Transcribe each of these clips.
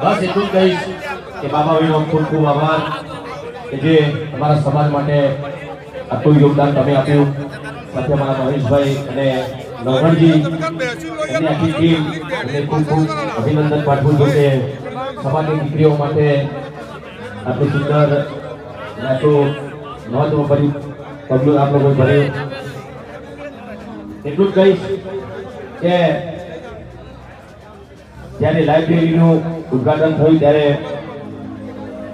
બસ એટલું જ કહીશ કે બાબા ભાઈનો ખૂબ ખૂબ આભાર કે જે અમારા સમાજ માટે આટલું યોગદાન તમે આપ્યું. સાથે અમારા મહેશભાઈ અને ખૂબ અભિનંદન પાઠવું છું કે સમાજની દીકરીઓ માટે આટલું સુંદર આટલું મહત્વભર્યું પગલું આપ લોકો ભર્યું એટલું જ કહીશ કે જ્યારે લાઇબ્રેરીનું ઉદ્ઘાટન થયું ત્યારે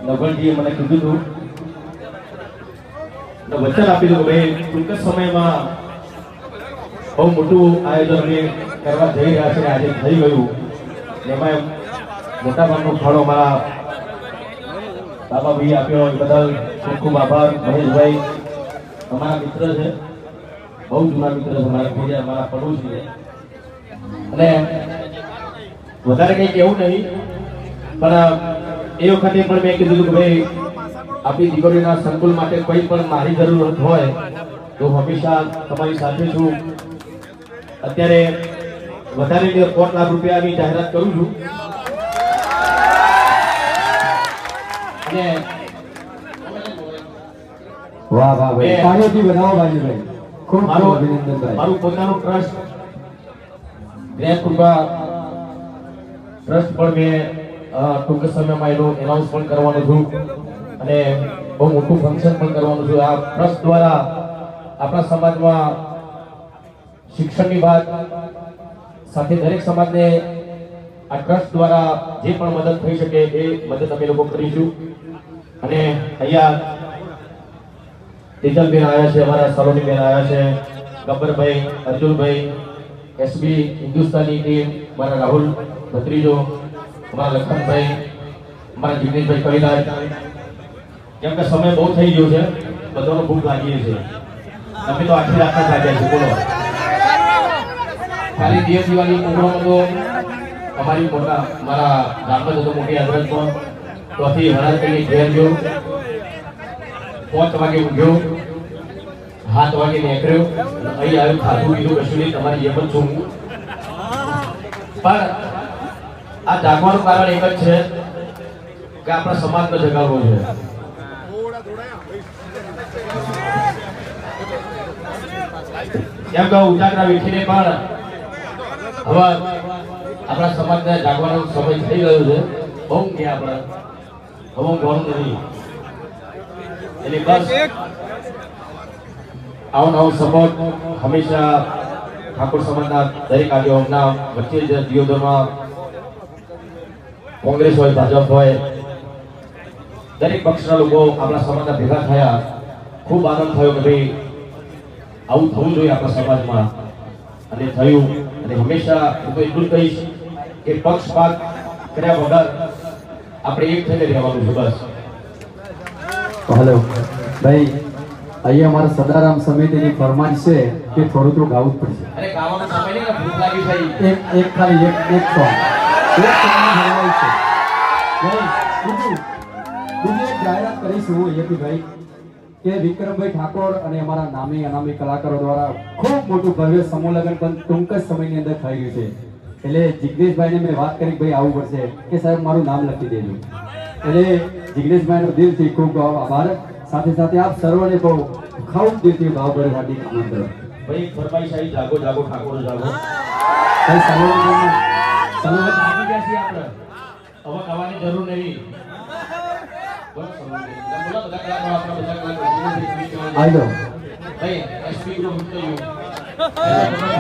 નવલજીએ મને કીધું હતું. વચન આપેલું કે ભાઈ, ટૂંક સમયમાં બહુ મોટું આયોજન અમે કરવા જઈ રહ્યા છે આજે થઈ ગયું. એમાં મોટા ભાગનો ફાળો મારા બાબાભાઈ આપ્યો એ બદલ ખૂબ ખૂબ આભાર. મહેશભાઈ, અમારા મિત્ર છે. બહુ જૂના મિત્ર છે, મારા બીજા મારા પડોશી છે. અને વધારે કંઈ કેવું નહીં પણ એ વખતે પણ મેં કીધું કે ભાઈ આપણી દીકરીઓના સંકુલ માટે કોઈ પણ મારી જરૂરત હોય તો હંમેશા તમારી સાથે છું. અત્યારે વધારે કોટ લાખ રૂપિયાની જાહેરાત કરું છું. અને વાહ વાહ ભાઈ. કાર્યથી બનાવો ભાઈ. ખૂબ મારું પોતાનું ટ્રસ્ટ ગ્રેહકૃપા ટ્રસ્ટ પણ મેં ટૂંક સમયમાં એનું એનાઉન્સ પણ કરવાનું છું અને બહુ મોટું ફંક્શન પણ કરવાનું છું. આ ટ્રસ્ટ દ્વારા આપણા સમાજમાં શિક્ષણની વાત સાથે દરેક સમાજને આ ટ્રસ્ટ દ્વારા જે પણ મદદ થઈ શકે એ મદદ અમે લોકો કરીશું. અને અહીંયા તેજલબેન આવ્યા છે, અમારા સલોનીબેન આવ્યા છે, ગબ્બરભાઈ, અર્જુનભાઈ એસબી હિન્દુસ્તાની ટીમ, મારા રાહુલ ભત્રીજો અમારા લખનભાઈ અમારા જિગ્નેશભાઈ કવિરાજ કેમ કે સમય બહુ થઈ ગયો છે, બધાનો ભૂખ લાગી છે. તમે તો આખી રાતના જાગ્યા છે બોલો. ખાલી દિવસ દિવાળી પ્રોગ્રામ તો અમારી મોટા, મારા ગામમાં હતો મોટી અદરજમાં તો ત્યાંથી હરાજ કરીને ઘેર ગયો. પાંચ વાગે ઉઠ્યો. સાત વાગે નીકળ્યો. અહીં આવ્યું ખાધું બીજું કશું નહીં, તમારી જેમ જ છું. પણ આ જાગવાનું કારણ એક જ છે કે આપણા સમાજને જગાવવો છે. એમ કહું, ઉજાગરા વેઠીને પણ હવે આપણા સમાજને જાગવાનો સમય થઈ ગયો છે. બહુ કે આપણે. હવે ઊંઘવાનું નથી. એટલે બસ. આવો નવો સપોર્ટ હંમેશા ઠાકોર સમાજના દરેક આગેવાનના વચ્ચે જ દિયોદરમાં કોંગ્રેસ હોય, ભાજપ હોય, દરેક પક્ષના લોકો આપણા સમાજના ભેગા થયા. ખૂબ આનંદ થયો કે ભાઈ, આવું થવું જોઈએ આપણા સમાજમાં. અને થયું. અને હંમેશા હું તો એટલું કહીશ કે પક્ષપાત કર્યા વગર આપણે એક થઈને રહેવાનું છે બસ. હલો. ભાઈ અહીંયા અમારા સદારામ સમિતિની ફરમાન છે કે થોડું તો ગાવું જ પડશે. એક એક ખાલી એક એક સોંગ એક સોંગની છે. બીજું એક જાહેરાત કરીશું એથી ભાઈ કે વિક્રમભાઈ ઠાકોર અને અમારા નામી અનામી કલાકારો દ્વારા ખૂબ મોટું ભવ્ય સમૂહ લગ્ન પણ ટૂંક જ સમયની અંદર થઈ ગયું છે. એટલે જિગ્નેશભાઈને મેં વાત કરી ભાઈ આવવું પડશે કે સાહેબ મારું નામ લખી દેજો. એટલે જિગ્નેશભાઈનો દિલથી ખૂબ આભાર. સાથે સાથે આપ સર્વને બહુ દેતી ભાવ ભાવભરે હાર્દિક આમંત્રણ. ભાઈ ફરમાઈશ આવી જાગો જાગો ઠાકોર જાગો. ભાઈ સર્વને સર્વ જાગી ગયા છીએ આપણે. હવે ખાવાની જરૂર નહીં. જાઓ. ભાઈ ગ્રુપ તો યુ.